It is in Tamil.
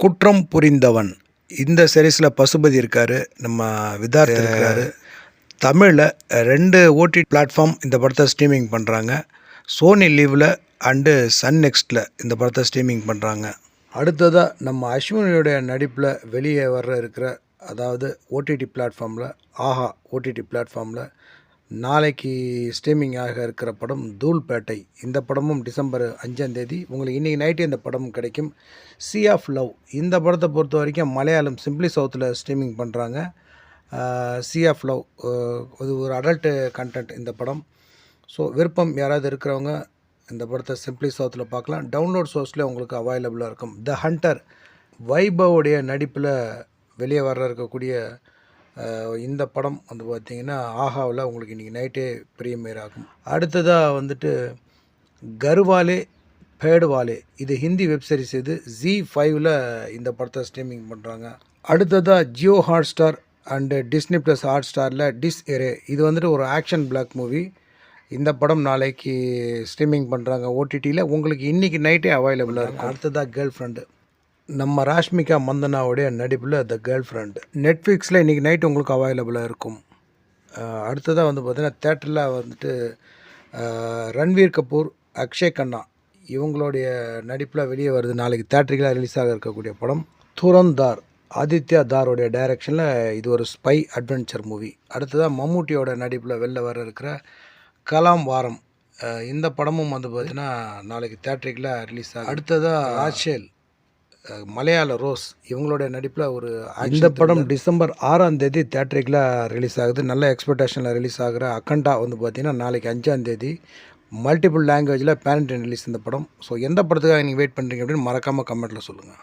குற்றம் புரிந்தவன். இந்த சீரீஸில் பசுபதி இருக்கார் நம்ம விதார்த் இருக்காரு தமிழில் ரெண்டு ஓடி பிளாட்ஃபார்ம் இந்த படத்தை ஸ்ட்ரீமிங் பண்ணுறாங்க சோனி லீவில் அண்டு சன் நெக்ஸ்ட்டில் இந்த படத்தை ஸ்ட்ரீமிங் பண்ணுறாங்க அடுத்ததாக நம்ம அஸ்வினியோடைய நடிப்பில் வெளியே வர்ற இருக்கிற அதாவது ஓடிடி பிளாட்ஃபார்மில் ஆஹா ஓடிடி பிளாட்ஃபார்மில் நாளைக்கு ஸ்ட்ரீமிங் ஆக இருக்கிற படம் தூள்பேட்டை. இந்த படமும் டிசம்பர் அஞ்சாம் தேதி. உங்களுக்கு இன்றைக்கி நைட்டு இந்த படம் கிடைக்கும். சி ஆஃப் லவ் இந்த படத்தை பொறுத்த வரைக்கும் மலையாளம் சிம்பிளி சவுத்தில் ஸ்ட்ரீமிங் பண்ணுறாங்க சி ஆஃப் லவ் இது ஒரு அடல்ட்டு கண்டென்ட் இந்த படம். ஸோ விருப்பம் யாராவது இருக்கிறவங்க இந்த படத்தை சிம்பிளி சவுத்தில் பார்க்கலாம். டவுன்லோட் சோர்ஸ்லேயே உங்களுக்கு அவைலபிளாக இருக்கும். த ஹண்டர் வைபவுடைய நடிப்பில் வெளியே வர இருக்கக்கூடிய இந்த படம் வந்து பார்த்திங்கன்னா ஆஹாவில் உங்களுக்கு இன்றைக்கி நைட்டே ப்ரீமியர் ஆகும். அடுத்ததாக வந்துட்டு கருவாலே பேடுவாலே இது ஹிந்தி வெப் சீரிஸ் இது. ஜி ஃபைவ்ல இந்த படத்தை ஸ்ட்ரீமிங் பண்ணுறாங்க அடுத்ததாக Jio hot star and Disney plus hot ஸ்டாரில் டிஸ் எரே இது வந்துட்டு ஒரு ஆக்ஷன் பிளாக் மூவி இந்த படம் நாளைக்கு ஸ்ட்ரீமிங் பண்ணுறாங்க ஓடிடியில் உங்களுக்கு இன்றைக்கி நைட்டே அவைலபிளாக இருக்கும். அடுத்ததாக கேர்ள் ஃப்ரெண்டு நம்ம ராஷ்மிகா மந்தனாவுடைய நடிப்பில் த கேர்ள் ஃப்ரெண்ட் நெட்ஃப்ளிக்ஸில் இன்றைக்கி நைட் உங்களுக்கு அவைலபிளாக இருக்கும். அடுத்ததாக வந்து பார்த்தீங்கன்னா தேட்டரில் வந்துட்டு ரன்வீர் கபூர் அக்ஷய் கண்ணா இவங்களுடைய நடிப்பில் வெளியே வருது. நாளைக்கு தேட்டரிகளாக ரிலீஸ் ஆக இருக்கக்கூடிய படம். துரந்தார் ஆதித்யா தாரோடைய டைரக்ஷனில் இது ஒரு ஸ்பை அட்வென்ச்சர் மூவி அடுத்ததாக மம்மூட்டியோட நடிப்பில் வெளில வர இருக்கிற கலாம் வாரம். இந்த படமும் வந்து பார்த்தீங்கன்னா நாளைக்கு தேட்டரிக்கில் ரிலீஸ் ஆகும் அடுத்ததாக ராச்சேல் மலையாள ரோஸ் இவங்களுடைய நடிப்பில் ஒரு இந்த படம் டிசம்பர் ஆறாம் தேதி தேட்டரிக்கில் ரிலீஸ் ஆகுது. நல்ல எக்ஸ்பெக்டேஷனில் ரிலீஸ் ஆகிற அக்கண்டா வந்து பார்த்தீங்கன்னா நாளைக்கு அஞ்சாம் தேதி மல்டிபிள் லாங்குவேஜில் பேரண்ட் ரிலீஸ் இந்த படம். ஸோ எந்த படத்துக்காக நீங்கள் வெயிட் பண்ணுறீங்க அப்படின்னு மறக்காமல் கமெண்ட்டில் சொல்லுங்கள்